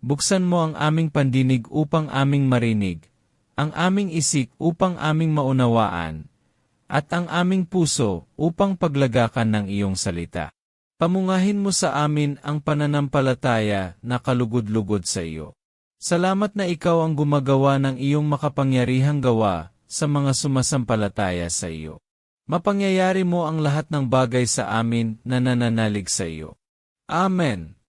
buksan mo ang aming pandinig upang aming marinig, ang aming isik upang aming maunawaan, at ang aming puso upang paglagakan ng iyong salita. Pamungahin mo sa amin ang pananampalataya na kalugod-lugod sa iyo. Salamat na ikaw ang gumagawa ng iyong makapangyarihang gawa sa mga sumasampalataya sa iyo. Mapangyayari mo ang lahat ng bagay sa amin na nananalig sa iyo. Amen.